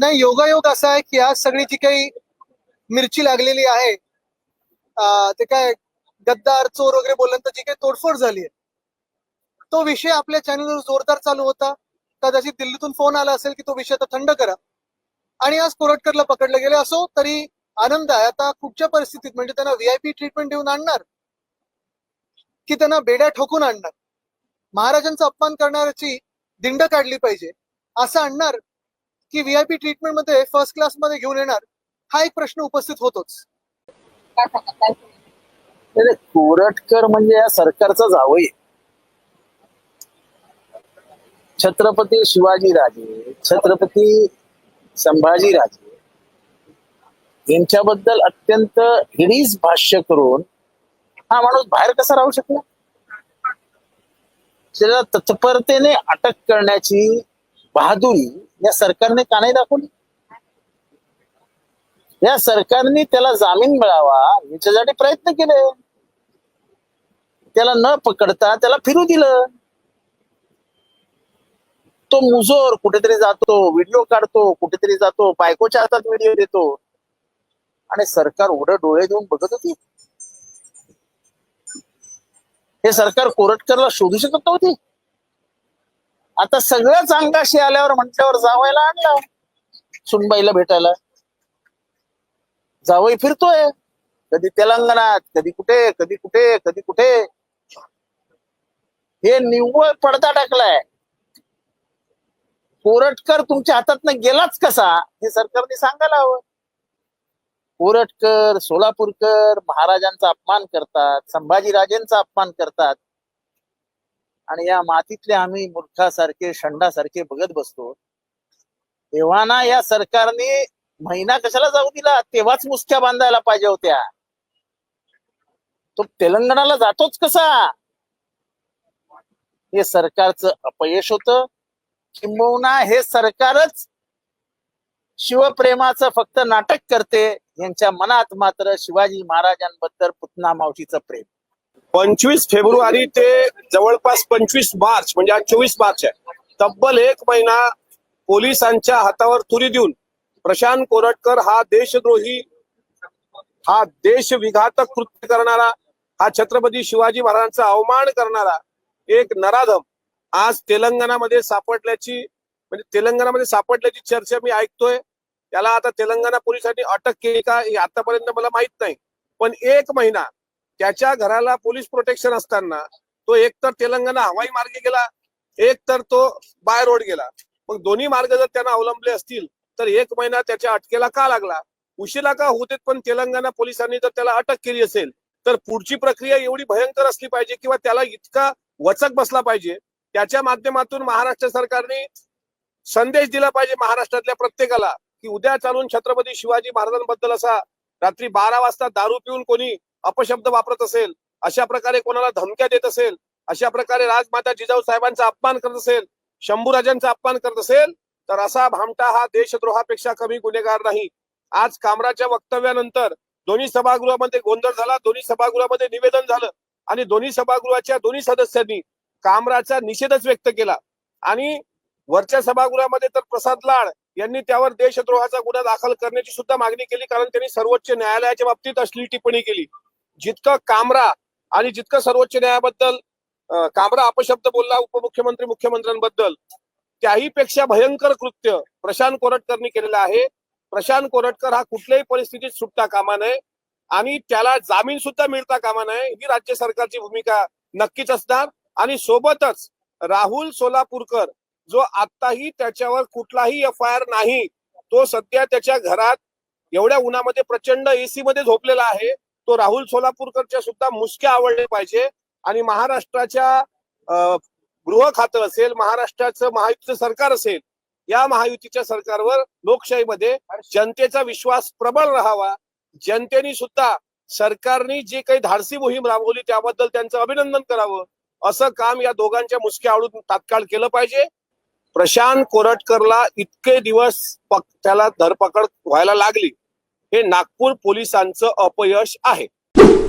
नाही योगायोग असा आहे की आज सगळी जी काही मिरची लागलेली आहे ते काय गद्दार चोर वगैरे बोलल्यानंतर जी काही तोडफोड झाली आहे तो विषय आपल्या चॅनलवर जोरदार चालू होता. कदाचित दिल्लीतून फोन आला असेल की तो विषय आता थंड करा. आणि आज कोरटकरला पकडलं गेले असो तरी आनंद आहे. आता कुठच्या परिस्थितीत? म्हणजे त्यांना व्हीआयपी ट्रीटमेंट देऊन आणणार? की त्यांना बेड्या ठोकून आणणार? महाराजांचा अपमान करणाऱ्याची दिंड काढली पाहिजे असं आणणार? की व्हीआयपी ट्रीटमेंटमध्ये फर्स्ट क्लासमध्ये घेऊन येणार हा एक प्रश्न उपस्थित होतोच. कोरटकर म्हणजे या सरकारचा जावई. छत्रपती शिवाजी राजे छत्रपती संभाजी राजे यांच्याबद्दल अत्यंत हिडीस भाष्य करून हा माणूस बाहेर कसा राहू शकला? त्याला तत्परतेने अटक करण्याची बहादुरी या सरकारने का नाही दाखवली? या सरकारने त्याला जामीन मिळावा याच्यासाठी प्रयत्न केले. त्याला न पकडता त्याला फिरू दिलं. तो मुजोर कुठेतरी जातो व्हिडिओ काढतो कुठेतरी जातो बायकोच्या हातात व्हिडिओ देतो. आणि सरकार उघड डोळे देऊन बघत होती. हे सरकार कोरटकरला शोधू शकत नव्हती. आता सगळंच अंगाशी आल्यावर म्हटल्यावर जावायला आणला. सुनबाईला भेटायला. जावई फिरतोय. कधी तेलंगणात कधी कुठे कधी कुठे कधी कुठे. हे निव्वळ पडदा टाकलाय. कोरटकर तुमच्या हातातनं गेलाच कसा हे सरकारने सांगायला हवं. कोरटकर सोलापूरकर महाराजांचा अपमान करतात संभाजीराजेंचा अपमान करतात. आणि या मातीतले आम्ही मूर्खासारखे षंडासारखे बघत बसतो. तेव्हा ना या सरकारने महिना कशाला जाऊ दिला? तेव्हाच मुसक्या बांधायला पाहिजे होत्या. तो तेलंगणाला जातोच कसा? हे सरकारचं अपयश होत. किंबहुना हे सरकारच शिवप्रेमाचं फक्त नाटक करते. यांच्या मनात मात्र शिवाजी महाराजांबद्दल पुतना मावशीचं प्रेम. पंचवीस फेब्रुवारी ते जवळपास पंचवीस मार्च म्हणजे आज चोवीस मार्च आहे. तब्बल एक महिना पोलिसांच्या हातावर तुरी देऊन प्रशांत कोरटकर हा देशद्रोही हा देश विघातक कृत्य करणारा हा छत्रपती शिवाजी महाराजांचा अवमान करणारा एक नराधम आज तेलंगणामध्ये सापडल्याची म्हणजे तेलंगणामध्ये सापडल्याची चर्चा मी ऐकतोय. त्याला आता तेलंगणा पोलिसांनी अटक केली का हे आतापर्यंत मला माहीत नाही. पण एक महिना त्याच्या घराला पोलीस प्रोटेक्शन असताना तो एक तर तेलंगणा हवाई मार्गे गेला एक तर तो बाय रोड गेला. मग दोन्ही मार्ग जर त्यांना अवलंबले असतील तर एक महिना त्याच्या अटकेला का लागला? उशिरा का होते पण तेलंगणा पोलिसांनी जर त्याला अटक केली असेल तर पुढची प्रक्रिया एवढी भयंकर असली पाहिजे किंवा त्याला इतका वचक बसला पाहिजे? त्याच्या माध्यमातून महाराष्ट्र सरकारने संदेश दिला पाहिजे महाराष्ट्रातल्या प्रत्येकाला की उद्या चालून छत्रपती शिवाजी महाराजांबद्दल असा रात्री बारा वाजता दारू पिऊन कोणी अपशब्द वापरत असेल अशा प्रकारे कोणाला धमक्या देत असेल अशा प्रकारे राजमाता जिजाऊ साहेबांचा अपमान करत असेल शंभूराजांचा अपमान करत असेल तर असा भामटा हा देशद्रोहापेक्षा कमी गुन्हेगार नाही. आज कामराच्या वक्तव्यानंतर दोन्ही सभागृहामध्ये गोंधळ झाला दोन्ही सभागृहामध्ये निवेदन झालं आणि दोन्ही सभागृहाच्या दोन्ही सदस्यांनी कामराचा निषेधच व्यक्त केला. आणि वरच्या सभागृहामध्ये तर प्रसाद लाड यांनी त्यावर देशद्रोहाचा गुन्हा दाखल करण्याची सुद्धा मागणी केली कारण त्यांनी सर्वोच्च न्यायालयाच्या बाबतीत असली टिप्पणी केली. जितकं कामरा आणि जितकं सर्वोच्च न्यायाबद्दल कामरा अपशब्द बोलला उपमुख्यमंत्री मुख्यमंत्र्यांबद्दल त्याही पेक्षा भयंकर कृत्य प्रशांत कोरटकरनी केलेलं आहे. प्रशांत कोरटकर हा कुठल्याही परिस्थितीत सुटता कामा नये आणि त्याला जामीन सुद्धा मिळता कामा नये ही राज्य सरकारची भूमिका नक्कीच असणार. आणि सोबतच राहुल सोलापूरकर जो आताही त्याच्यावर कुठलाही एफ आय आर नाही तो सध्या त्याच्या घरात एवढ्या उन्हामध्ये प्रचंड एसी मध्ये झोपलेला आहे. तो राहुल सोलापूरकरच्या सुद्धा मुसक्या आवडले पाहिजे. आणि महाराष्ट्राच्या अं, गृह खातं असेल महाराष्ट्राचं महायुतीचं सरकार असेल या महायुतीच्या सरकारवर लोकशाहीमध्ये जनतेचा विश्वास प्रबळ राहावा. जनतेने सुद्धा सरकारने जे काही धाडसी मोहीम राबवली त्याबद्दल त्यांचं अभिनंदन करावं. असं काम या दोघांच्या मुसक्या आवडून तात्काळ केलं पाहिजे. प्रशांत कोरटकरला इतके दिवस त्याला धरपकड व्हायला लागली. हे नागपूर पोलिसांचं अपयश आहे.